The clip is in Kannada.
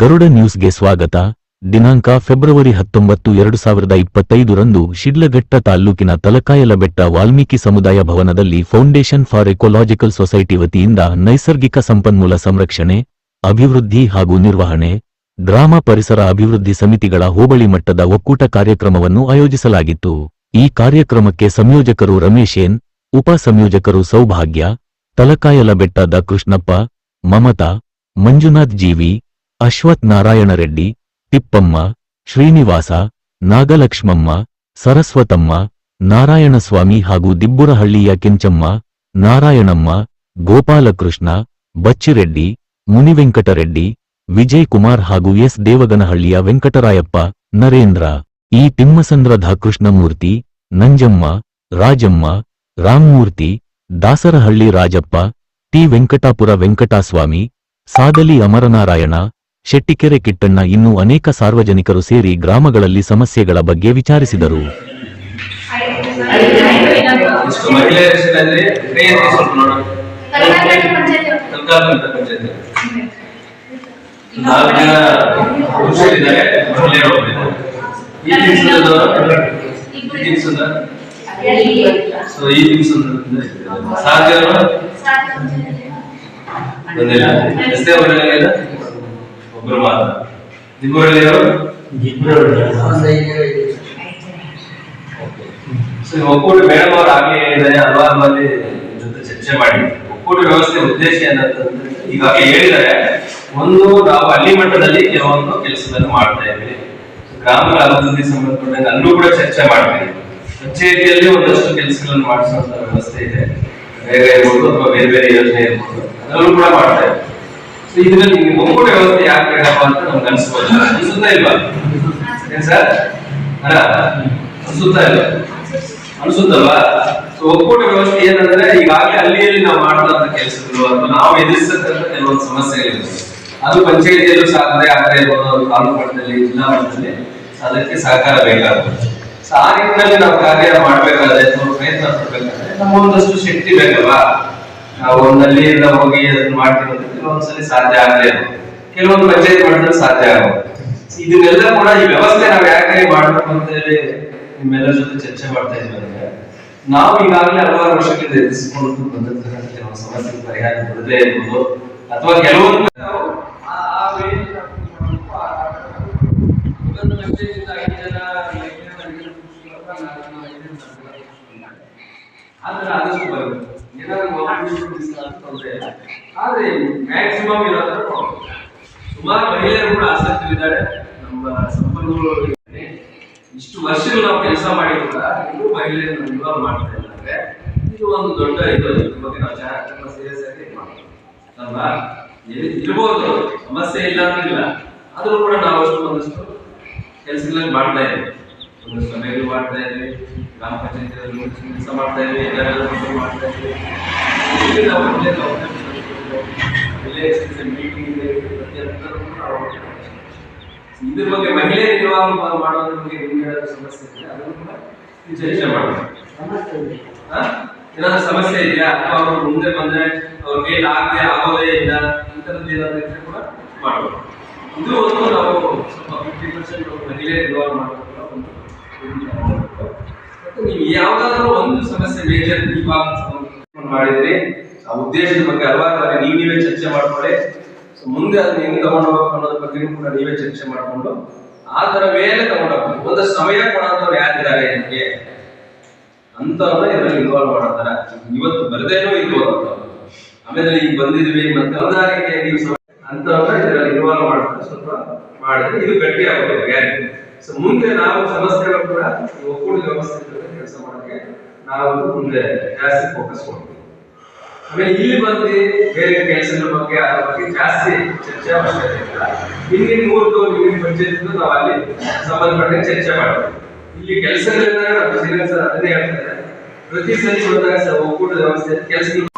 ಗರುಡ ನ್ಯೂಸ್ಗೆ ಸ್ವಾಗತ. ದಿನಾಂಕ ಫೆಬ್ರವರಿ ಹತ್ತೊಂಬತ್ತು, ಎರಡು ಸಾವಿರದ ಇಪ್ಪತ್ತೈದರಂದು ಶಿಡ್ಲಘಟ್ಟ ತಾಲ್ಲೂಕಿನ ತಲಕಾಯಲಬೆಟ್ಟ ವಾಲ್ಮೀಕಿ ಸಮುದಾಯ ಭವನದಲ್ಲಿ ಫೌಂಡೇಶನ್ ಫಾರ್ ಎಕೋಲಾಜಿಕಲ್ ಸೊಸೈಟಿ ವತಿಯಿಂದ ನೈಸರ್ಗಿಕ ಸಂಪನ್ಮೂಲ ಸಂರಕ್ಷಣೆ, ಅಭಿವೃದ್ಧಿ ಹಾಗೂ ನಿರ್ವಹಣೆ, ಗ್ರಾಮ ಪರಿಸರ ಅಭಿವೃದ್ಧಿ ಸಮಿತಿಗಳ ಹೋಬಳಿ ಮಟ್ಟದ ಒಕ್ಕೂಟ ಕಾರ್ಯಕ್ರಮವನ್ನು ಆಯೋಜಿಸಲಾಗಿತ್ತು. ಈ ಕಾರ್ಯಕ್ರಮಕ್ಕೆ ಸಂಯೋಜಕರು ರಮೇಶೇನ್ ಉಪ ಸಂಯೋಜಕರು ಸೌಭಾಗ್ಯ ತಲಕಾಯಲಬೆಟ್ಟದ ಕೃಷ್ಣಪ್ಪ, ಮಮತಾ, ಮಂಜುನಾಥ್ ಜೀವಿ ಅಶ್ವಥ್ ನಾರಾಯಣ ರೆಡ್ಡಿ ತಿಪ್ಪಮ್ಮ, ಶ್ರೀನಿವಾಸ, ನಾಗಲಕ್ಷ್ಮಮ್ಮ, ಸರಸ್ವತಮ್ಮ, ನಾರಾಯಣಸ್ವಾಮಿ ಹಾಗೂ ದಿಬ್ಬುರಹಳ್ಳಿಯ ಕೆಂಚಮ್ಮ, ನಾರಾಯಣಮ್ಮ, ಗೋಪಾಲಕೃಷ್ಣ, ಬಚ್ಚಿರೆಡ್ಡಿ, ಮುನಿವೆಂಕಟರೆಡ್ಡಿ ವಿಜಯ್ ಕುಮಾರ್ ಹಾಗೂ ಎಸ್ ದೇವಗನಹಳ್ಳಿಯ ವೆಂಕಟರಾಯಪ್ಪ, ನರೇಂದ್ರ ಈ ತಿಮ್ಮಸಂದ್ರದ ಕೃಷ್ಣಮೂರ್ತಿ ನಂಜಮ್ಮ, ರಾಜಮ್ಮ, ರಾಮ್ಮೂರ್ತಿ, ದಾಸರಹಳ್ಳಿ ರಾಜಪ್ಪ, ಟಿ ವೆಂಕಟಾಪುರ ವೆಂಕಟಸ್ವಾಮಿ ಸಾದಲಿ ಅಮರನಾರಾಯಣ ಶೆಟ್ಟಿಕೆರೆ ಕಿಟ್ಟಣ್ಣ ಇನ್ನೂ ಅನೇಕ ಸಾರ್ವಜನಿಕರು ಸೇರಿ ಗ್ರಾಮಗಳಲ್ಲಿ ಸಮಸ್ಯೆಗಳ ಬಗ್ಗೆ ವಿಚಾರಿಸಿದರು. ಇಷ್ಟು ಈ ದಿವಸದ ಸೊ ಒಕ್ಕೂಟ ಮೇಡಮ್ ಅವರು ಆಗ್ಲೇ ಹಲವಾರು ಮಂದಿ ಜೊತೆ ಚರ್ಚೆ ಮಾಡಿ. ಒಕ್ಕೂಟ ವ್ಯವಸ್ಥೆ ಉದ್ದೇಶ ಏನಂತಂದ್ರೆ ಈಗಾಗಲೇ ಹೇಳಿದ್ದಾರೆ ಒಂದು ನಾವು ಹಳ್ಳಿ ಮಟ್ಟದಲ್ಲಿ ಕೆಲವೊಂದು ಕೆಲಸಗಳನ್ನು ಮಾಡ್ತಾ ಇದ್ವಿ ಗ್ರಾಮಗಳ ಅಭಿವೃದ್ಧಿ ಸಂಬಂಧಪಟ್ಟಂಗೆ ಅಲ್ಲೂ ಕೂಡ ಚರ್ಚೆ ಮಾಡ್ತೀವಿ. ಕಚೇರಿಯಲ್ಲಿ ಒಂದಷ್ಟು ಕೆಲಸಗಳನ್ನು ಮಾಡಿಸುವಂತ ವ್ಯವಸ್ಥೆ ಇದೆ. ಬೇರೆ ಇರ್ಬೋದು ಅಥವಾ ಬೇರೆ ಬೇರೆ ಯೋಜನೆ ಇರ್ಬೋದು. ಅದರಲ್ಲೂ ಕೂಡ ಮಾಡ್ತಾ ಇದ್ವಿ ಸೊ ಇದರಲ್ಲಿ ನಿಮಗೆ ಒಕ್ಕೂಟ ವ್ಯವಸ್ಥೆ ಯಾಕೆ ಬೇಡಪ್ಪ ಅಂತ ನಮ್ಗೆ ಅನ್ಸ್ಬೋದು. ಅನ್ಸುತ್ತಾ ಇಲ್ವಾ? ಏನ್ ಸರ್? ಅನ್ಸುತ್ತಾ ಇಲ್ಲ ಅನ್ಸುತ್ತಲ್ವಾ ಸೊ ಒಕ್ಕೂಟ ವ್ಯವಸ್ಥೆ ಏನಂದ್ರೆ ಈಗಾಗಲೇ ಹಳ್ಳಿಯಲ್ಲಿ ನಾವು ಮಾಡ್ತಕ್ಕಂಥ ಕೆಲಸಗಳು, ಅಥವಾ ನಾವು ಎದುರಿಸತಕ್ಕಂಥ ಕೆಲವೊಂದು ಸಮಸ್ಯೆಗಳಿವೆ. ಅದು ಪಂಚಾಯತಿಯಲ್ಲೂ ಸಾಧನೆ ಆಗದೆ ಇರ್ಬೋದು, ಅದು ತಾಲೂಕು ಮಟ್ಟದಲ್ಲಿ ಜಿಲ್ಲಾ ಮಟ್ಟದಲ್ಲಿ ಅದಕ್ಕೆ ಸಹಕಾರ ಬೇಕಾಗುತ್ತೆ. ಸೊ ಆ ನಿಟ್ಟಿನಲ್ಲಿ ನಾವು ಕಾರ್ಯ ಮಾಡ್ಬೇಕಾದ್ರೆ ಪ್ರಯತ್ನ ಪಡ್ಬೇಕಾದ್ರೆ ನಮ್ಮೊಂದಷ್ಟು ಶಕ್ತಿ ಬೇಕಲ್ವಾ? ನಾವು ಒಂದಲ್ಲಿ ಹಳ್ಳಿಯಿಂದ ಹೋಗಿ ಅದನ್ನ ಮಾಡ್ತಿರೋದು ಕೆಲವೊಂದ್ಸಲಿ ಸಾಧ್ಯ ಆಗಲೇ ಇಲ್ಲ ಕೆಲವೊಂದು ಪಂಚಾಯತ್ ಮಾಡಿದ್ರೆ ಸಾಧ್ಯ ಆಗೋದು ಇದನ್ನೆಲ್ಲ ಕೂಡ ಈ ವ್ಯವಸ್ಥೆ ನಾವು ಯಾಕೆ ಮಾಡ್ಬೇಕು ಅಂತ ಹೇಳಿ ನಿಮ್ಮೆಲ್ಲರ ಜೊತೆ ಚರ್ಚೆ ಮಾಡ್ತಾ ಇದ್ವಿ ಅಂದ್ರೆ ನಾವು ಈಗಾಗಲೇ ಹಲವಾರು ವರ್ಷಕ್ಕೆ ಎದುರಿಸಿಕೊಂಡು ಬಂದಂತಹ ಕೆಲವು ಸಮಸ್ಯೆ ಪರಿಹಾರ ಕೊಡದೇ ಇರ್ಬೋದು ಅಥವಾ ಕೆಲವೊಂದು ಆದ್ರೆ ಆದಷ್ಟು ಬರಬೇಕು ಏನಾದ್ರು ಒಬ್ಬರು ಮಿಸ್ ಆದ್ರೂ ಮ್ಯಾಕ್ಸಿಮಮ್ ಇರೋದ್ರ ಸುಮಾರು ಮಹಿಳೆಯರು ಕೂಡ ಆಸಕ್ತರಿದ್ದಾರೆ ನಮ್ಮ ಸಂಪನ್ಮೂಲಗಳು ಇಷ್ಟು ವರ್ಷಗಳು ನಾವು ಕೆಲಸ ಮಾಡಿ ಕೂಡ ಇನ್ನೂ ಇನ್ವಾಲ್ವ್ ಮಾಡ್ತಾ ಇದು ಒಂದು ದೊಡ್ಡ ಇದು. ಬಗ್ಗೆ ನಾವು ಚೆನ್ನಾಗಿ ಸೀರಿಯಸ್ ಆಗಿ ಅಲ್ವಾ? ಇರ್ಬೋದು ಸಮಸ್ಯೆ ಇಲ್ಲ ಅಂತಿಲ್ಲ. ಆದ್ರೂ ಕೂಡ ನಾವು ಅಷ್ಟು ಒಂದಷ್ಟು ಕೆಲಸಗಳಲ್ಲಿ ಮಾಡ್ತಾ ಇದ್ದೀವಿ. ಒಂದಷ್ಟು ಸಭೆಗಳು ಮಾಡ್ತಾ ಇದ್ದೀವಿ ಗ್ರಾಮ ಪಂಚಾಯತಿಯಲ್ಲಿ ಕೆಲಸ ಮಾಡ್ತಾ ಇದ್ದೀವಿ ಎಲ್ಲರೆಲ್ಲ ಮಾಡ್ತಾ ಇದ್ದೀವಿ ಮೀಟಿಂಗ್ ಇದ್ರ ಬಗ್ಗೆ ಮಹಿಳೆಯರು ಇನ್ವಾಲ್ವ್ ಮಾಡೋದ್ರ ಬಗ್ಗೆ ಏನಾದರೂ ಸಮಸ್ಯೆ ಇದೆ ಅದನ್ನು ಕೂಡ ಚರ್ಚೆ ಮಾಡಬೇಕು ಹಾ? ಏನಾದ್ರು ಸಮಸ್ಯೆ ಇದೆಯಾ? ಅಥವಾ ಅವರು ಮುಂದೆ ಬಂದ್ರೆ ಅವ್ರ ಕೈಲಿ ಆಗದೆ ಆಗೋದೇ ಇಲ್ಲ? ಈ ತರದ್ದು ಏನಾದ್ರು ಕೂಡ ಮಾಡಬೇಕು ಇದು ಒಂದು ನಾವು ಸ್ವಲ್ಪ ಫಿಫ್ಟಿ ಪರ್ಸೆಂಟ್ ಮಹಿಳೆಯರು ಇನ್ವಾಲ್ವ್ ಒಂದು ಮಾಡ್ಬೇಕು. ನೀವು ಯಾವ್ದಾದ್ರು ಒಂದು ಸಮಸ್ಯೆ ಮೇಜರ್ ಮಾಡಿದ್ರೆ ಆ ಉದ್ದೇಶದ ಬಗ್ಗೆ ಹಲವಾರು ಬಾರಿ ನೀವು ನೀವೇ ಚರ್ಚೆ ಮಾಡ್ಕೊಳ್ಳಿ. ಸೊ ಮುಂದೆ ಅದನ್ನ ಹೆಂಗ್ ತಗೊಂಡು ಹೋಗ್ಬೇಕು ಅನ್ನೋದ್ರ ಬಗ್ಗೆ ಕೂಡ ನೀವೇ ಚರ್ಚೆ ಮಾಡ್ಕೊಂಡು, ಆ ತರ ಮೇಲೆ ತಗೊಂಡು ಒಂದಷ್ಟು ಸಮಯ ಕೊಡೋಂಥವ್ರು ಯಾರಿದ್ದಾರೆ ನಿಮಗೆ? ಅಂತವ್ರನ್ನ ಇದರಲ್ಲಿ ಇನ್ವಾಲ್ವ್ ಮಾಡ್ತಾರ ಇವತ್ತು ಬರದೇನೂ ಇರ್ಬೋದು ಅಂತ ಆಮೇಲೆ ಈಗ ಬಂದಿದ್ವಿ ಮತ್ತೆ ಹೊಂದಾಣಿಕೆ ನೀವು ಅಂತವ್ರನ್ನ ಇದರಲ್ಲಿ ಇನ್ವಾಲ್ವ್ ಮಾಡ್ತಾರೆ. ಸ್ವಲ್ಪ ಮಾಡಿದ್ರೆ ಇದು ಗಟ್ಟಿ ಆಗ್ಬೋದು ಗ್ಯಾರಂಟಿ ಮುಂದೆ ನಾವು ಸಮಸ್ಯೆಗಳು ಕೂಡ ಒಕ್ಕೂಟ ವ್ಯವಸ್ಥೆ ಕೆಲಸ ಮಾಡೋಕೆ ನಾವು ಮುಂದೆ ಜಾಸ್ತಿ ಫೋಕಸ್ ಕೊಡ್ತೀವಿ ಆಮೇಲೆ ಇಲ್ಲಿ ಬಂದು ಬೇರೆ ಕೆಲಸದ ಬಗ್ಗೆ ಅದ್ರ ಬಗ್ಗೆ ಜಾಸ್ತಿ ಚರ್ಚೆ ಅವಶ್ಯಕತೆ ಇಲ್ಲ. ಹಿಂದಿನ ಮೂರ್ತು ಹಿಂದಿನ ಪಂಚಾಯತ್ ನಾವು ಅಲ್ಲಿ ಸಂಬಂಧಪಟ್ಟ ಚರ್ಚೆ ಮಾಡ್ತೀವಿ. ಇಲ್ಲಿ ಕೆಲಸಗಳನ್ನ ನಮ್ಮ ಶ್ರೀರಂಗ ಸರ್ ಅದನ್ನೇ ಹೇಳ್ತಾರೆ. ಪ್ರತಿ ಸರ್ ಒಕ್ಕೂಟದ ವ್ಯವಸ್ಥೆ ಕೆಲಸಗಳು